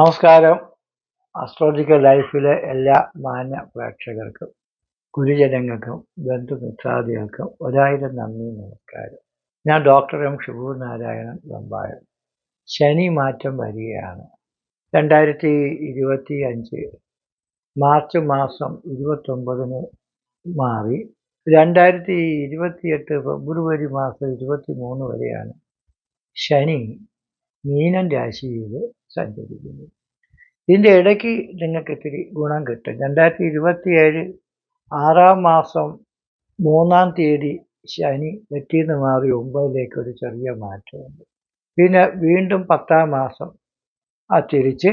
നമസ്കാരം. അസ്ട്രോളജിക്കൽ ലൈഫിലെ എല്ലാ മാന്യ പ്രേക്ഷകർക്കും ഗുരുജനങ്ങൾക്കും ബന്ധുമിത്രാദികൾക്കും ഒരായിരം നന്ദി നമസ്കാരം. ഞാൻ ഡോക്ടർ എം ഷിബു നാരായണൻ ബമ്പായ ശനി മാറ്റം വരികയാണ്. രണ്ടായിരത്തി ഇരുപത്തി അഞ്ച് മാർച്ച് മാസം ഇരുപത്തൊമ്പതിന് മാറി. രണ്ടായിരത്തി ഇരുപത്തിയെട്ട് ഫെബ്രുവരി മാസം ഇരുപത്തി മൂന്ന് വരെയാണ് ശനി മീനൻ രാശിയിൽ സഞ്ചരിക്കുന്നത് ഇതിന്റെ ഇടയ്ക്ക് നിങ്ങൾക്ക് ഇത്തിരി ഗുണം കിട്ടും. രണ്ടായിരത്തി ഇരുപത്തിയേഴ് ആറാം മാസം മൂന്നാം തീയതി ശനി എട്ടിന്ന് മാറി ഒമ്പതിലേക്ക് ഒരു ചെറിയ മാറ്റമുണ്ട്. പിന്നെ വീണ്ടും പത്താം മാസം ആ തിരിച്ച്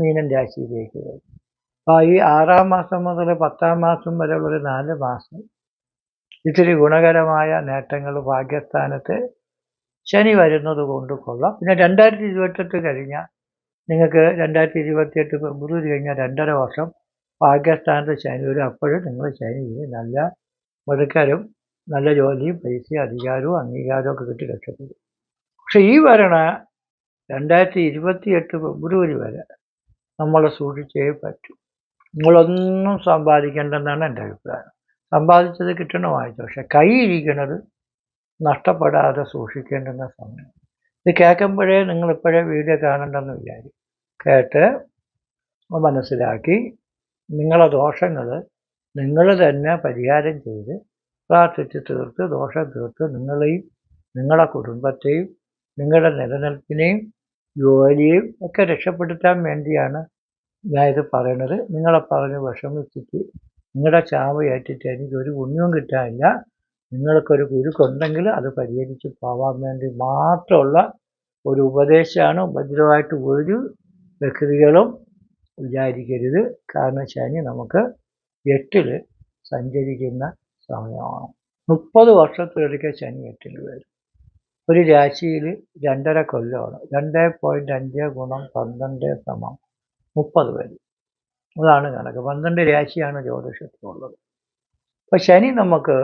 മീനൻ രാശിയിലേക്ക് വരും. അപ്പോൾ ഈ ആറാം മാസം മുതൽ പത്താം മാസം വരെയുള്ളൊരു നാല് മാസം ഇത്തിരി ഗുണകരമായ നേട്ടങ്ങൾ ഭാഗ്യസ്ഥാനത്ത് ശനി വരുന്നത് കൊണ്ട് കൊള്ളാം. പിന്നെ രണ്ടായിരത്തി ഇരുപത്തെട്ട് കഴിഞ്ഞാൽ നിങ്ങൾക്ക് രണ്ടായിരത്തി ഇരുപത്തിയെട്ട് ഫെബ്രുവരി കഴിഞ്ഞാൽ രണ്ടര വർഷം ഭാഗ്യസ്ഥാനത്ത് ശനി വരും. അപ്പോഴും നിങ്ങൾ ശനിയിൽ നല്ല മിടുക്കരും നല്ല ജോലിയും പൈസയും അധികാരവും അംഗീകാരവും ഒക്കെ കിട്ടി രക്ഷപ്പെടും. പക്ഷെ ഈ വരണ രണ്ടായിരത്തി ഇരുപത്തിയെട്ട് ഫെബ്രുവരി വരെ നമ്മൾ സൂക്ഷിച്ചേ പറ്റൂ. നിങ്ങളൊന്നും സമ്പാദിക്കേണ്ടെന്നാണ് എന്റെ അഭിപ്രായം. സമ്പാദിച്ചത് കിട്ടണ പക്ഷേ പക്ഷെ കൈയിരിക്കുന്നത് നഷ്ടപ്പെടാതെ സൂക്ഷിക്കേണ്ടുന്ന സമയം. ഇത് കേൾക്കുമ്പോഴേ നിങ്ങളിപ്പോഴേ വീഡിയോ കാണണ്ടെന്ന് വിചാരിക്കും. കേട്ട് മനസ്സിലാക്കി നിങ്ങളെ ദോഷങ്ങൾ നിങ്ങൾ തന്നെ പരിഹാരം ചെയ്ത് പ്രാർത്ഥിച്ച് തീർത്ത് ദോഷം തീർത്ത് നിങ്ങളെയും നിങ്ങളുടെ കുടുംബത്തെയും നിങ്ങളുടെ നിലനിൽപ്പിനെയും ജോലിയും ഒക്കെ രക്ഷപ്പെടുത്താൻ വേണ്ടിയാണ് ഞാൻ ഇത് പറയണത്. നിങ്ങളെ പറഞ്ഞ് വിഷമിച്ചിട്ട് നിങ്ങളുടെ ചാവ് ഏറ്റിട്ട് എനിക്ക് ഒരു പുണ്യവും കിട്ടാനില്ല. നിങ്ങൾക്കൊരു കുരുക്കുണ്ടെങ്കിൽ അത് പരിഹരിച്ച് പോവാൻ വേണ്ടി മാത്രമുള്ള ഒരു ഉപദേശമാണ്. ഭദ്രമായിട്ട് ഒരു വ്യക്തികളും വിചാരിക്കരുത്. കാരണം ശനി നമുക്ക് എട്ടിൽ സഞ്ചരിക്കുന്ന സമയമാണ്. മുപ്പത് വർഷത്തിലൊരിക്കൽ ശനി എട്ടിൽ വരും. ഒരു രാശിയിൽ രണ്ടര കൊല്ലമാണ് രണ്ട് പോയിന്റ് അഞ്ച് ഗുണം പന്ത്രണ്ട് സമം മുപ്പത് വരും. അതാണ് കണക്ക്. പന്ത്രണ്ട് രാശിയാണ് ജ്യോതിഷത്തിനുള്ളത് അപ്പോൾ ശനി നമുക്ക്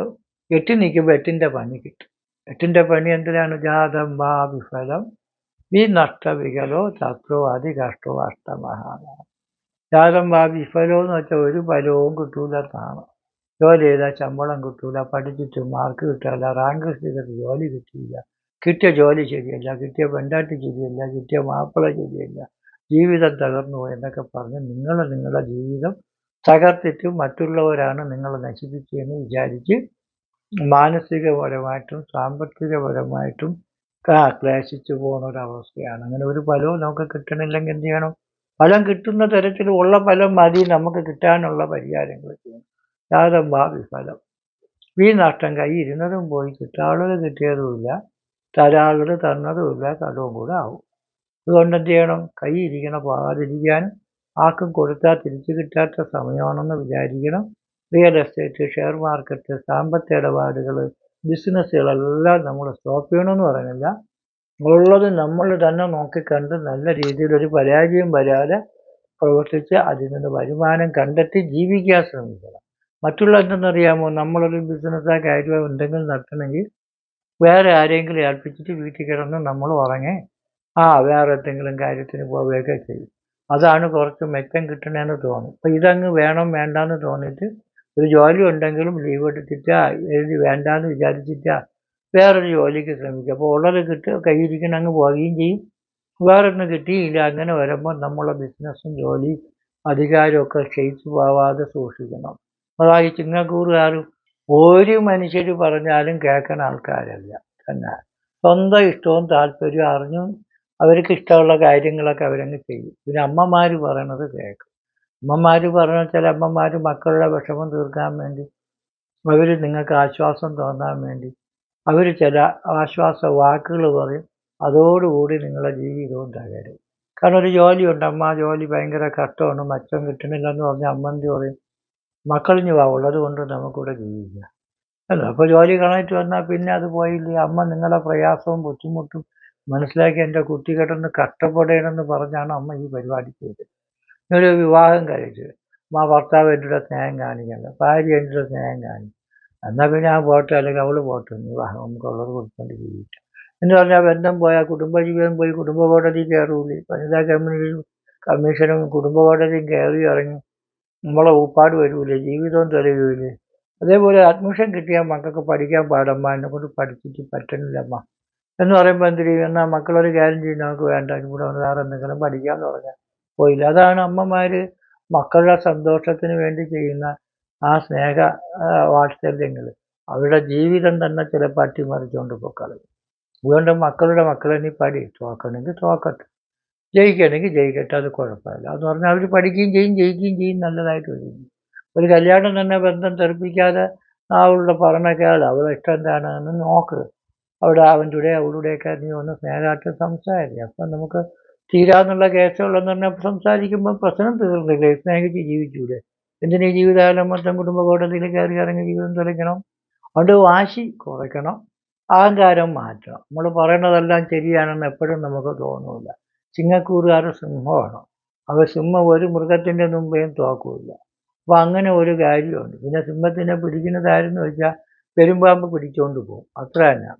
എട്ടി നിൽക്കുമ്പോൾ എട്ടിന്റെ പണി കിട്ടും. എട്ടിന്റെ പണി എന്തിനാണ്? ജാതം വാ വിഫലം വി നഷ്ടവികലോ ചത്രോ അതികഷ്ടോ അഷ്ടമഹാന. ജാതം വാ വിഫലോ എന്ന് വെച്ചാൽ ഒരു ഫലവും കിട്ടൂലെന്നാണ് ജോലി ചെയ്താൽ ശമ്പളം കിട്ടൂല പഠിച്ചിട്ട് മാർക്ക് കിട്ടില്ല റാങ്ക് ചെയ്തിട്ട് ജോലി കിട്ടിയില്ല. കിട്ടിയ ജോലി ശരിയല്ല കിട്ടിയ പെണ്ടാട്ടി ശരിയല്ല കിട്ടിയ മാപ്പിള ശരിയല്ല ജീവിതം തകർന്നു എന്നൊക്കെ പറഞ്ഞ് നിങ്ങൾ നിങ്ങളുടെ ജീവിതം തകർത്തിട്ട് മറ്റുള്ളവരാണ് നിങ്ങളെ നശിപ്പിച്ചതെന്ന് വിചാരിച്ച് മാനസികപരമായിട്ടും സാമ്പത്തികപരമായിട്ടും ക്ലേശിച്ചു പോകുന്ന ഒരവസ്ഥയാണ് അങ്ങനെ ഒരു ഫലവും നമുക്ക് കിട്ടണില്ലെങ്കിൽ എന്ത് ചെയ്യണം? ഫലം കിട്ടുന്ന തരത്തിൽ ഉള്ള ഫലം മതി. നമുക്ക് കിട്ടാനുള്ള പരിഹാരങ്ങൾ ചെയ്യണം. യാതം ഭാവി ഫലം. ഈ നഷ്ടം കൈ ഇരുന്നതും പോയി. കിട്ടാളുകൾ കിട്ടിയതുമില്ല. തരാളുകൾ തന്നതുമില്ല. കടവും കൂടെ ആവും. അതുകൊണ്ട് എന്ത് ചെയ്യണം? കൈ ഇരിക്കണ പോകാതിരിക്കാനും ആർക്കും കൊടുത്താൽ തിരിച്ചു കിട്ടാത്ത സമയമാണെന്ന് വിചാരിക്കണം. റിയൽ എസ്റ്റേറ്റ് ഷെയർ മാർക്കറ്റ് സാമ്പത്തിക ഇടപാടുകൾ ബിസിനസ്സുകളെല്ലാം നമ്മൾ സ്റ്റോപ്പ് ചെയ്യണമെന്ന് പറയുന്നില്ല. ഉള്ളത് നമ്മൾ തന്നെ നോക്കിക്കണ്ട് നല്ല രീതിയിൽ ഒരു പരാജയം വരാതെ പ്രവർത്തിച്ച് അതിൽ നിന്ന് വരുമാനം കണ്ടെത്തി ജീവിക്കാൻ ശ്രമിക്കണം. മറ്റുള്ള എന്തെന്നറിയാമോ നമ്മളൊരു ബിസിനസ്സാക്കി ആയിട്ട് എന്തെങ്കിലും നടത്തണമെങ്കിൽ വേറെ ആരെങ്കിലും ഏൽപ്പിച്ചിട്ട് വീട്ടിൽ കിടന്ന് നമ്മൾ ഉറങ്ങേ. ആ വേറെ എന്തെങ്കിലും കാര്യത്തിന് പോവുകയൊക്കെ ചെയ്യും. അതാണ് കുറച്ച് മെച്ചം കിട്ടണമെന്ന് തോന്നും അപ്പോൾ ഇതങ്ങ് വേണം വേണ്ടാന്ന് തോന്നിയിട്ട് ഒരു ജോലി ഉണ്ടെങ്കിലും ലീവ് എടുത്തിട്ട് എഴുതി വേണ്ടാന്ന് വിചാരിച്ചിട്ട് വേറൊരു ജോലിക്ക് ശ്രമിക്കുക. അപ്പോൾ ഉള്ളത് കിട്ടുക കയ്യിരിക്കണം അങ്ങ് പോവുകയും ചെയ്യും. വേറൊന്നും കിട്ടിയില്ല. അങ്ങനെ വരുമ്പോൾ നമ്മളെ ബിസിനസ്സും ജോലി അധികാരമൊക്കെ ക്ഷയിച്ചു പോവാതെ സൂക്ഷിക്കണം. അതായത് ചിങ്ങക്കൂറുകാർ ഒരു മനുഷ്യർ പറഞ്ഞാലും കേൾക്കുന്ന ആൾക്കാരല്ല. തന്നെ. സ്വന്തം ഇഷ്ടവും താല്പര്യവും അറിഞ്ഞും അവർക്ക് ഇഷ്ടമുള്ള കാര്യങ്ങളൊക്കെ അവരങ്ങ് ചെയ്യും. പിന്നെ അമ്മമാർ പറയണത് കേൾക്കും. അമ്മമാർ പറഞ്ഞ ചില അമ്മമാർ മക്കളുടെ വിഷമം തീർക്കാൻ വേണ്ടി അവർ നിങ്ങൾക്ക് ആശ്വാസം തോന്നാൻ വേണ്ടി അവർ ചില ആശ്വാസ വാക്കുകൾ പറയും അതോടുകൂടി നിങ്ങളുടെ ജീവിതവും തകരും. കാരണം ഒരു ജോലിയുണ്ട് അമ്മ ജോലി ഭയങ്കര കഷ്ടമാണ് മച്ചം കിട്ടണില്ലെന്ന് പറഞ്ഞ അമ്മന്തി പറയും മക്കളിഞ്ഞു വാ ഉള്ളത് കൊണ്ട് നമുക്കിവിടെ ജീവിക്കാം. അല്ല അപ്പോൾ ജോലി കളഞ്ഞിട്ട് വന്നാൽ പിന്നെ അത് പോയില്ലേ? അമ്മ നിങ്ങളുടെ പ്രയാസവും ബുദ്ധിമുട്ടും മനസ്സിലാക്കി എന്റെ കുട്ടി കിടന്ന് കഷ്ടപ്പെടണമെന്ന് പറഞ്ഞാണ് അമ്മ ഈ പരിപാടി ചെയ്തത്. ഒരു വിവാഹം കഴിച്ചു. മാ ഭർത്താവ് എന്റെ സ്നേഹം കാണിക്കണ്ട. ഭാര്യ എന്റെ സ്നേഹം കാണിക്കും. എന്നാൽ പിന്നെ ആ പോട്ടെ? അല്ലെങ്കിൽ അവൾ പോട്ടെ? വിവാഹം നമുക്ക് നമുക്കുള്ളത് കൊടുക്കേണ്ടി ജീവിക്കാം എന്ന് പറഞ്ഞാൽ ബന്ധം പോയാൽ കുടുംബജീവിതം പോയി കുടുംബ കോടതി കയറൂലേ. വനിതാ കമ്മ്യൂണിറ്റി കമ്മീഷനും കുടുംബ കോടതിയും കയറി ഇറങ്ങി നമ്മളെ ഊപ്പാട് വരൂലേ ജീവിതവും തെളിയൂലേ. അതേപോലെ അഡ്മിഷൻ കിട്ടിയാൽ മക്കൾക്ക് പഠിക്കാൻ പാടമ്മ എന്നെ കൊണ്ട് പഠിച്ചിട്ട് പറ്റണില്ലമ്മ. എന്ന് പറയുമ്പോൾ എന്ത് ചെയ്യും? എന്നാൽ മക്കളൊരു കാര്യം നമുക്ക് വേണ്ട ഇവിടെ വേറെ എന്തെങ്കിലും പഠിക്കാമെന്ന് പറഞ്ഞാൽ പോയില്ല. അതാണ് അമ്മമാർ മക്കളുടെ സന്തോഷത്തിന് വേണ്ടി ചെയ്യുന്ന ആ സ്നേഹ വാത്സല്യങ്ങൾ അവരുടെ ജീവിതം തന്നെ ചിലപ്പോൾ അട്ടിമറിച്ചുകൊണ്ട് പോക്കളയും അതുകൊണ്ട് മക്കളുടെ മക്കളെ നീ പഠി തോക്കണമെങ്കിൽ തോക്കട്ടെ. ജയിക്കണമെങ്കിൽ ജയിക്കട്ടെ. അത് കുഴപ്പമില്ല. എന്ന് പറഞ്ഞാൽ അവർ പഠിക്കുകയും ചെയ്യും ജയിക്കുകയും ചെയ്യും. നല്ലതായിട്ട് വരും. ഒരു കല്യാണം തന്നെ ബന്ധം തെറിപ്പിക്കാതെ അവളുടെ പറഞ്ഞേക്കാൾ അവളുടെ ഇഷ്ടം എന്താണെന്ന് നോക്ക്. അവിടെ അവന്റെ അവളുടെയൊക്കെ നീ ഒന്ന് സ്നേഹമായിട്ട് സംസാരിക്കും. അപ്പം നമുക്ക് തീരാന്നുള്ള കേസുകളെന്ന് പറഞ്ഞാൽ സംസാരിക്കുമ്പോൾ പ്രശ്നം തീർന്നില്ലേ? സ്നേഹിച്ച് ജീവിച്ചൂടെ. എന്തിനു ജീവിതകാലം മൊത്തം കുടുംബ കോടതിയിൽ കയറി ഇറങ്ങി ജീവിതം തുടങ്ങണം അതുകൊണ്ട് വാശി കുറയ്ക്കണം. അഹങ്കാരം മാറ്റണം. നമ്മൾ പറയുന്നതെല്ലാം ശരിയാണെന്ന് എപ്പോഴും നമുക്ക് തോന്നില്ല ചിങ്ങക്കൂറുകാർ സിംഹമാണ്. അവ സിംഹം ഒരു മൃഗത്തിന്റെ മുമ്പേയും തോക്കില്ല അപ്പോൾ അങ്ങനെ ഒരു കാര്യമുണ്ട്. പിന്നെ സിംഹത്തിനെ പിടിക്കുന്നതായിരുന്നു വെച്ചാൽ പെരുമ്പാമ്പ് പിടിച്ചുകൊണ്ട് പോകും. അത്ര തന്നെ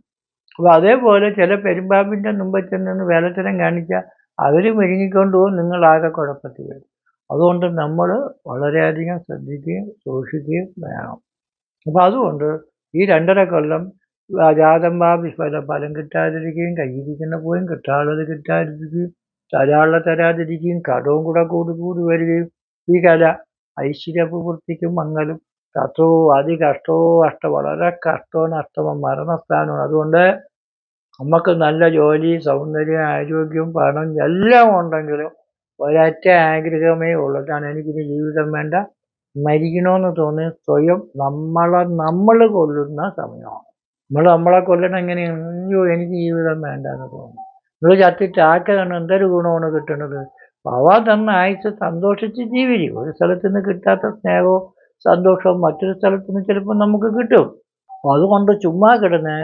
അപ്പോൾ അതേപോലെ ചില പെരുമ്പാമ്പിന്റെ മുമ്പിൽ ചെന്ന് വേലത്തരം കാണിച്ചാൽ അവർ മെഴുകിക്കൊണ്ട് പോകും നിങ്ങളാകെ കുഴപ്പത്തിൽ വരും. അതുകൊണ്ട് നമ്മൾ വളരെയധികം ശ്രദ്ധിക്കുകയും സൂക്ഷിക്കുകയും വേണം. അപ്പോൾ അതുകൊണ്ട് ഈ രണ്ടര കൊല്ലം ജാതമ്പാ വിശ്വല ഫലം കിട്ടാതിരിക്കുകയും കയ്യിരിക്കുന്ന പോയും കിട്ടാനുള്ളത് കിട്ടാതിരിക്കുകയും തരാനുള്ള തരാതിരിക്കുകയും കടവും കൂടെ കൂടി കൂടി വരികയും ഈ കല ഐശ്വര്യപ്രവൃത്തിക്കും മങ്ങലും കഷ്ടവും അതികഷ്ടവും അഷ്ടം വളരെ കഷ്ടവും നഷ്ടവും മരണസ്ഥാനവും. അതുകൊണ്ട് നമുക്ക് നല്ല ജോലി സൗന്ദര്യം ആരോഗ്യം പണം എല്ലാം ഉണ്ടെങ്കിലും ഒരൊറ്റ ആഗ്രഹമേ ഉള്ളൂ. അതാണ് എനിക്കിനി ജീവിതം വേണ്ട. മരിക്കണമെന്ന് തോന്നി സ്വയം നമ്മളെ നമ്മൾ കൊല്ലുന്ന സമയമാണ്. നമ്മൾ നമ്മളെ കൊല്ലണം എങ്ങനെയാണ്? അയ്യോ എനിക്ക് ജീവിതം വേണ്ട എന്ന് തോന്നുന്നു. നിങ്ങൾ ചത്തിട്ട് ആക്കാണ് എന്തൊരു ഗുണമാണ് കിട്ടുന്നത്? അവ തന്ന ആയുസ് സന്തോഷിച്ച് ജീവിക്കും. ഒരു സ്ഥലത്ത് നിന്ന് കിട്ടാത്ത സ്നേഹവും സന്തോഷവും മറ്റൊരു സ്ഥലത്ത് നിന്ന് ചിലപ്പോൾ നമുക്ക് കിട്ടും. അപ്പോൾ അതുകൊണ്ട് ചുമ്മാ കിടന്ന്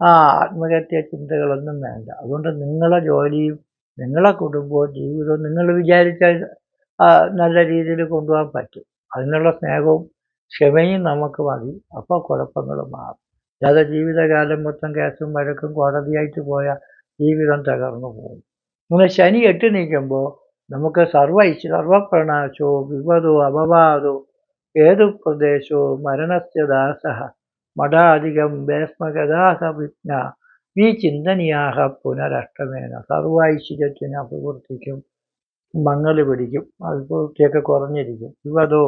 ആ ആത്മഹത്യ ചിന്തകളൊന്നും വേണ്ട. അതുകൊണ്ട് നിങ്ങളെ ജോലിയും നിങ്ങളെ കുടുംബവും ജീവിതവും നിങ്ങൾ വിചാരിച്ചാൽ നല്ല രീതിയിൽ കൊണ്ടുപോകാൻ പറ്റും. അതിനുള്ള സ്നേഹവും ക്ഷമയും നമുക്ക് മതി. അപ്പോൾ കുഴപ്പങ്ങൾ മാറും. അല്ലാതെ ജീവിതകാലം മൊത്തം കേസും വഴക്കും കോടതിയായിട്ട് പോയ ജീവിതം തകർന്നു പോകും. അങ്ങനെ ശനി എട്ട് നീക്കുമ്പോൾ നമുക്ക് സർവ സർവപ്രണാശോ വിപദോ അപവാദോ ഏതു പ്രദേശവും മരണസ്യ മഠാധികം ഭേസ്മഗതാഹ വിജ്ഞ ഈ ചിന്തനീയാഹ പുനരഷ്ടമേന. സർവൈശ്വര്യത്തിന് അഭിവൃദ്ധിക്കും മങ്ങൾ പിടിക്കും അഭിവൃദ്ധിയൊക്കെ കുറഞ്ഞിരിക്കും. വിപതോ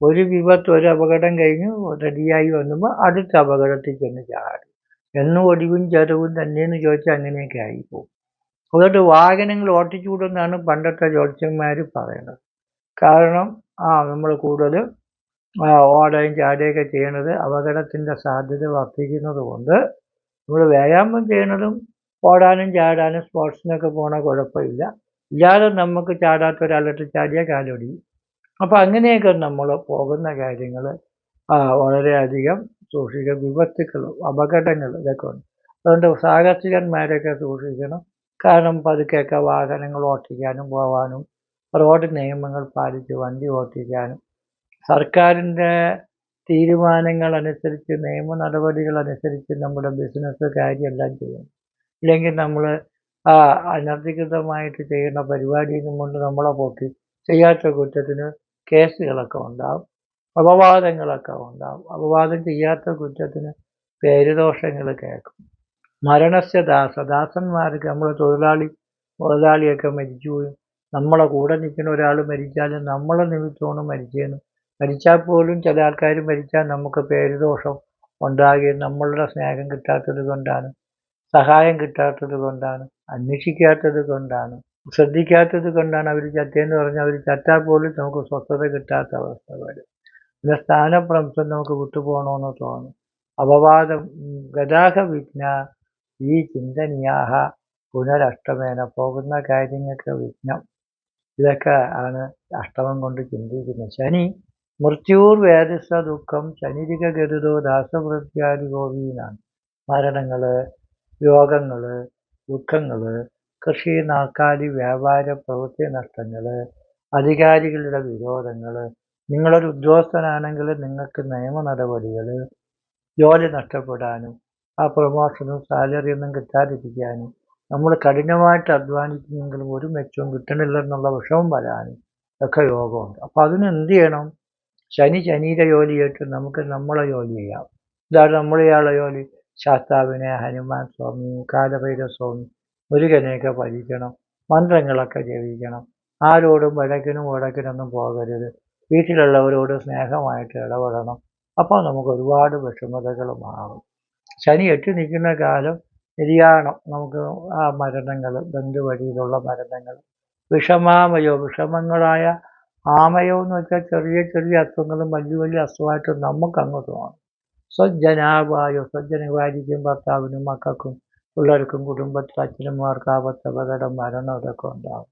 ഒരു വിപത്ത് ഒരു അപകടം കഴിഞ്ഞ് റെഡിയായി വന്നുമ്പോൾ അടുത്ത അപകടത്തിൽ ചെന്ന് ചാടി. എന്നും ഒടിവും ചെറുവും തന്നെയെന്ന് ചോദിച്ചാൽ അങ്ങനെയൊക്കെ ആയിപ്പോവും. അതുകൊണ്ട് വാഹനങ്ങൾ ഓട്ടിച്ചുകൂടുമെന്നാണ് പണ്ടത്തെ ജ്യോത്സ്യന്മാർ പറയുന്നത്. കാരണം ആ നമ്മൾ കൂടുതൽ ഓടുകയും ചാടുകയൊക്കെ ചെയ്യണത് അപകടത്തിന്റെ സാധ്യത വർദ്ധിക്കുന്നത് കൊണ്ട് നമ്മൾ വ്യായാമം ചെയ്യണതും ഓടാനും ചാടാനും സ്പോർട്സിനൊക്കെ പോണ കുഴപ്പമില്ല. ഇല്ലാതെ നമുക്ക് ചാടാത്ത ഒരാളിട്ട് ചാടിയ കാലൊടിയും. അപ്പോൾ അങ്ങനെയൊക്കെ നമ്മൾ പോകുന്ന കാര്യങ്ങൾ വളരെയധികം സൂക്ഷിക്കുക വിപത്തുക്കൾ അപകടങ്ങൾ ഇതൊക്കെ ഉണ്ട്. അതുകൊണ്ട് സാഹസികന്മാരൊക്കെ സൂക്ഷിക്കണം. കാരണം പതുക്കെയൊക്കെ വാഹനങ്ങൾ ഓട്ടിക്കാനും പോകാനും റോഡ് നിയമങ്ങൾ പാലിച്ച് വണ്ടി ഓട്ടിക്കാനും സർക്കാരിന്റെ തീരുമാനങ്ങൾ അനുസരിച്ച് നിയമ നടപടികൾ അനുസരിച്ച് നമ്മുടെ ബിസിനസ് കാര്യമെല്ലാം ചെയ്യണം. ഇല്ലെങ്കിൽ നമ്മൾ ആ അനധികൃതമായിട്ട് ചെയ്യുന്ന പരിപാടിയും കൊണ്ട് നമ്മളെ പൊക്കി ചെയ്യാത്ത കുറ്റത്തിന് കേസുകളൊക്കെ ഉണ്ടാവും അപവാദങ്ങളൊക്കെ ഉണ്ടാവും. അപവാദം ചെയ്യാത്ത കുറ്റത്തിന് പേരുദോഷങ്ങൾ കേൾക്കും. മരണസ്യ ദാസ ദാസന്മാർക്ക് നമ്മൾ തൊഴിലാളി മുതലാളിയൊക്കെ മരിച്ചു പോയി. നമ്മളെ കൂടെ നിൽക്കുന്ന ഒരാൾ മരിച്ചാലും നമ്മളെ നിമിത്തമാണ് മരിച്ചതെന്ന് മരിച്ചാൽ പോലും ചില ആൾക്കാർ മരിച്ചാൽ നമുക്ക് പേരുദോഷം ഉണ്ടാകുകയും നമ്മളുടെ സ്നേഹം കിട്ടാത്തത് കൊണ്ടാണ് സഹായം കിട്ടാത്തത് കൊണ്ടാണ് അന്വേഷിക്കാത്തത് കൊണ്ടാണ് ശ്രദ്ധിക്കാത്തത് കൊണ്ടാണ് അവർ ചത്തേന്ന് പറഞ്ഞാൽ അവർ ചത്താൽ പോലും നമുക്ക് സ്വസ്ഥത കിട്ടാത്ത അവസ്ഥ വരും പിന്നെ സ്ഥാനഭ്രംശം നമുക്ക് വിട്ടുപോകണമെന്ന് തോന്നും അപവാദം ഗതാഗ വിഘ്ന ഈ ചിന്തനീയാഹ പുനരഷ്ടമേന പോകുന്ന കാര്യങ്ങൾക്ക് വിഘ്നം. ഇതൊക്കെ ആണ് അഷ്ടമം കൊണ്ട് ചിന്തിക്കുന്നത്. ശനി മൃത്യൂർ വേദസ ദുഃഖം ശനിരിക ഗരുതോ ദാസവൃത്യാദി ഗോവീനാണ്. മരണങ്ങൾ രോഗങ്ങൾ ദുഃഖങ്ങൾ കൃഷി നാക്കാലി വ്യാപാര പ്രവൃത്തി നഷ്ടങ്ങൾ അധികാരികളുടെ വിരോധങ്ങൾ നിങ്ങളൊരു ഉദ്യോഗസ്ഥനാണെങ്കിൽ നിങ്ങൾക്ക് നിയമ നടപടികൾ ജോലി നഷ്ടപ്പെടാനും ആ പ്രൊമോഷനും സാലറി ഒന്നും കിട്ടാതിരിക്കാനും നമ്മൾ കഠിനമായിട്ട് അധ്വാനിക്കുന്നെങ്കിലും ഒരു മെച്ചവും കിട്ടണില്ലെന്നുള്ള വിഷമം വരാനും ഒക്കെ യോഗമുണ്ട്. അപ്പോൾ അതിന് എന്ത് ചെയ്യണം? ശനി ശനിയുടെ ജോലി ചെയ്തിട്ട് നമുക്ക് നമ്മളെ ജോലി ചെയ്യാം. ഇതാണ് നമ്മളെയാളെ ജോലി. ശാസ്താവിനെ ഹനുമാൻ സ്വാമി കാലഭൈരവ സ്വാമി മുരുകനെയൊക്കെ ഭജിക്കണം മന്ത്രങ്ങളൊക്കെ ജപിക്കണം. ആരോടും വഴക്കിനും ഉടക്കിനൊന്നും പോകരുത്. വീട്ടിലുള്ളവരോട് സ്നേഹമായിട്ട് ഇടപെടണം. അപ്പോൾ നമുക്ക് ഒരുപാട് വിഷമതകൾ മാറും. ശനി എട്ടി നിൽക്കുന്ന കാലം നിര്യാണം നമുക്ക് ആ മരണങ്ങൾ ബന്ധുവഴിയിലുള്ള മരണങ്ങൾ വിഷമാമയോ വിഷമങ്ങളായ ആമയോ എന്ന് വെച്ചാൽ ചെറിയ ചെറിയ അസുഖങ്ങളും വലിയ വലിയ അസുഖമായിട്ട് നമുക്ക് അങ്ങ് തോന്നും. സ്വജനാവായോ സ്വജനവായിരിക്കും ഭർത്താവിനും മക്കൾക്കും പിള്ളേർക്കും കുടുംബത്തിൽ അച്ഛനന്മാർക്ക് ആപത്ത് അപകടം മരണം ഇതൊക്കെ ഉണ്ടാകും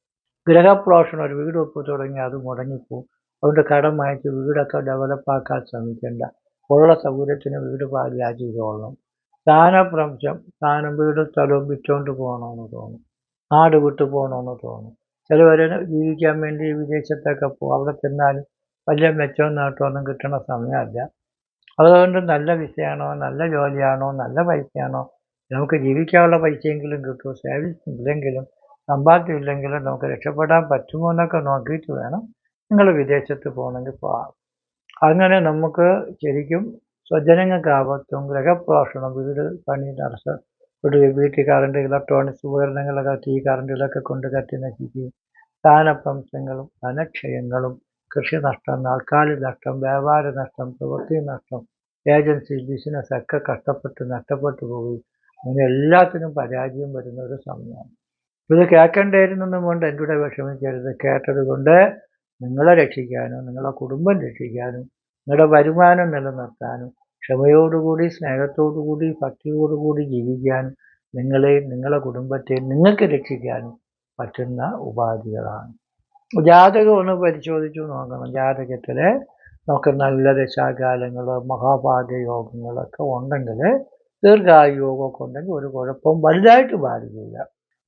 ഗ്രഹപ്രോഷണം ഒരു വീട് ഒപ്പ് തുടങ്ങി അത് മുടങ്ങിപ്പോവും. അതുകൊണ്ട് കടം വാങ്ങിച്ച് വീടൊക്കെ ഡെവലപ്പാക്കാൻ ശ്രമിക്കേണ്ട. ഉള്ള സൗകര്യത്തിന് വീട് പാലിയാക്കിക്കൊള്ളണം സ്ഥാനഭ്രംശം സ്ഥാനം വീട് സ്ഥലവും വിറ്റുകൊണ്ട് പോകണമെന്ന് തോന്നും. നാട് വിട്ടു പോകണമെന്ന് തോന്നും. ചിലവർ ജീവിക്കാൻ വേണ്ടി വിദേശത്തൊക്കെ പോകും. അവിടെ ചെന്നാലും വലിയ മെച്ചവും നേട്ടമൊന്നും കിട്ടണ സമയമല്ല. അതുകൊണ്ട് നല്ല വിസയാണോ നല്ല ജോലിയാണോ നല്ല പൈസയാണോ? നമുക്ക് ജീവിക്കാനുള്ള പൈസയെങ്കിലും കിട്ടും സേവിങ്സ് ഇല്ലെങ്കിലും സമ്പാദ്യം ഇല്ലെങ്കിലും നമുക്ക് രക്ഷപ്പെടാൻ പറ്റുമോ എന്നൊക്കെ നോക്കിയിട്ട് വേണം നിങ്ങൾ വിദേശത്ത് പോകണമെങ്കിൽ പോകാം അങ്ങനെ നമുക്ക് ശരിക്കും സ്വജനങ്ങൾക്ക് ആപത്തും ഗ്രഹപ്രോഷണം വീട് പണി തടസ്സം വീട്ടിൽ കറണ്ട് ഇലക്ട്രോണിക്സ് ഉപകരണങ്ങളൊക്കെ തീ കറണ്ടിലൊക്കെ കൊണ്ട് കത്തി നശിക്കുകയും സ്ഥാനഭ്രംശങ്ങളും ധനക്ഷയങ്ങളും കൃഷി നഷ്ടം നാൽക്കാലി നഷ്ടം വ്യാപാര നഷ്ടം പ്രവൃത്തി നഷ്ടം ഏജൻസി ബിസിനസ് ഒക്കെ കഷ്ടപ്പെട്ട് നഷ്ടപ്പെട്ടു പോവുകയും അങ്ങനെ എല്ലാത്തിനും പരാജയം വരുന്ന ഒരു സമയമാണ്. ഇത് കേൾക്കേണ്ടായിരുന്നൊന്നും കൊണ്ട് എന്റെ കൂടെ വിഷമിക്കരുത്. കേട്ടത് കൊണ്ട് നിങ്ങളെ രക്ഷിക്കാനും നിങ്ങളെ കുടുംബം രക്ഷിക്കാനും നിങ്ങളുടെ വരുമാനം നിലനിർത്താനും ക്ഷമയോടുകൂടി സ്നേഹത്തോടുകൂടി ഭക്തിയോടുകൂടി നിങ്ങളെയും നിങ്ങളെ കുടുംബത്തെ നിങ്ങൾക്ക് രക്ഷിക്കാനും പറ്റുന്ന ഉപാധികളാണ്. ജാതകം ഒന്ന് പരിശോധിച്ചു നോക്കണം. ജാതകത്തിൽ നമുക്ക് നല്ല ദശാകാലങ്ങൾ മഹാഭാഗ്യ യോഗങ്ങളൊക്കെ ഉണ്ടെങ്കിൽ ദീർഘായു യോഗമൊക്കെ ഉണ്ടെങ്കിൽ ഒരു കുഴപ്പവും വലുതായിട്ട് ബാധിക്കില്ല.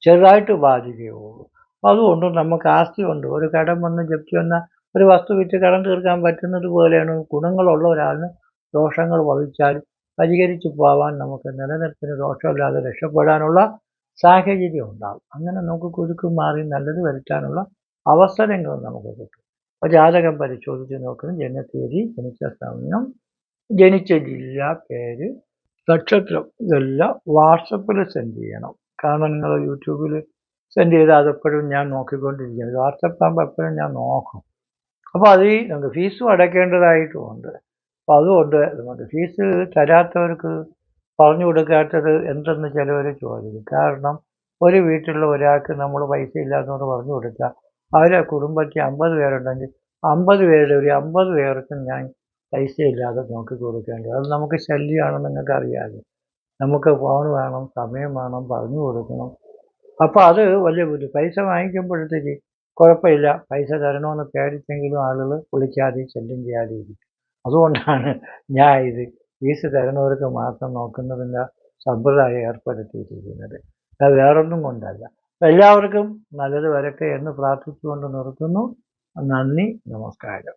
ചെറുതായിട്ട് ബാധിക്കുകയുള്ളൂ അതുകൊണ്ട് നമുക്ക് ആസ്തിയുണ്ട് ഒരു കടം വന്ന് ജപ്തി വന്ന ഒരു വസ്തു വിറ്റ് കടം തീർക്കാൻ പറ്റുന്നത് പോലെയാണ്. ഗുണങ്ങളുള്ള ഒരാളിന് ദോഷങ്ങൾ വഹിച്ചാൽ പരിഹരിച്ചു പോവാൻ നമുക്ക് നിലനിൽപ്പിന് ദോഷമില്ലാതെ രക്ഷപ്പെടാനുള്ള സാഹചര്യം ഉണ്ടാകും അങ്ങനെ നമുക്ക് കുരുക്ക് മാറി നല്ലത് വരുത്താനുള്ള അവസരങ്ങൾ നമുക്ക് കിട്ടും. അപ്പോൾ ജാതകം പരിശോധിച്ച് നോക്കണം. ജനതീയതി ജനിച്ച സമയം ജനിച്ച ജില്ല പേര് നക്ഷത്രം ഇതെല്ലാം വാട്സപ്പിൽ സെൻഡ് ചെയ്യണം. കാരണം നിങ്ങൾ യൂട്യൂബിൽ സെൻഡ് ചെയ്താൽ അതെപ്പോഴും ഞാൻ നോക്കിക്കൊണ്ടിരിക്കുന്നത് വാട്സപ്പ് ആകുമ്പോൾ എപ്പോഴും ഞാൻ നോക്കും. അപ്പോൾ അത് നമുക്ക് ഫീസും അടയ്ക്കേണ്ടതായിട്ടുമുണ്ട്. അപ്പോൾ അതുകൊണ്ട് അതുകൊണ്ട് ഫീസ് തരാത്തവർക്ക് പറഞ്ഞു കൊടുക്കാത്തത് എന്തെന്ന് ചിലവർ ചോദിക്കും. കാരണം ഒരു വീട്ടിലുള്ള ഒരാൾക്ക് നമ്മൾ പൈസ ഇല്ലാത്തതുകൊണ്ട് പറഞ്ഞു കൊടുക്കുക അവരെ കുടുംബത്തിൽ അമ്പത് പേരുണ്ടെങ്കിൽ അമ്പത് പേരുടെ ഒരു അമ്പത് പേർക്കും ഞാൻ പൈസ ഇല്ലാതെ നോക്കി കൊടുക്കേണ്ടത് അത് നമുക്ക് ശല്യമാണെന്ന് നിങ്ങൾക്ക് അറിയാതെ നമുക്ക് ഫോൺ വേണം സമയം വേണം പറഞ്ഞു കൊടുക്കണം. അപ്പോൾ അത് വലിയ ബുദ്ധി. പൈസ വാങ്ങിക്കുമ്പോഴത്തേക്ക് കുഴപ്പമില്ല. പൈസ തരണമെന്ന് പേടിച്ചെങ്കിലും ആളുകൾ വിളിക്കാതെ ശല്യം ചെയ്യാതെ ഇരിക്കും. അതുകൊണ്ടാണ് ഞാൻ ഇത് ഫീസ് തരുന്നവർക്ക് മാത്രം നോക്കുന്നതിന്റെ സമ്പ്രദായം ഏർപ്പെടുത്തിയിരിക്കുന്നത്. അത് വേറൊന്നും കൊണ്ടല്ല. എല്ലാവർക്കും നല്ലത് വരട്ടെ എന്ന് പ്രാർത്ഥിച്ചുകൊണ്ട് നിർത്തുന്നു. നന്ദി നമസ്കാരം.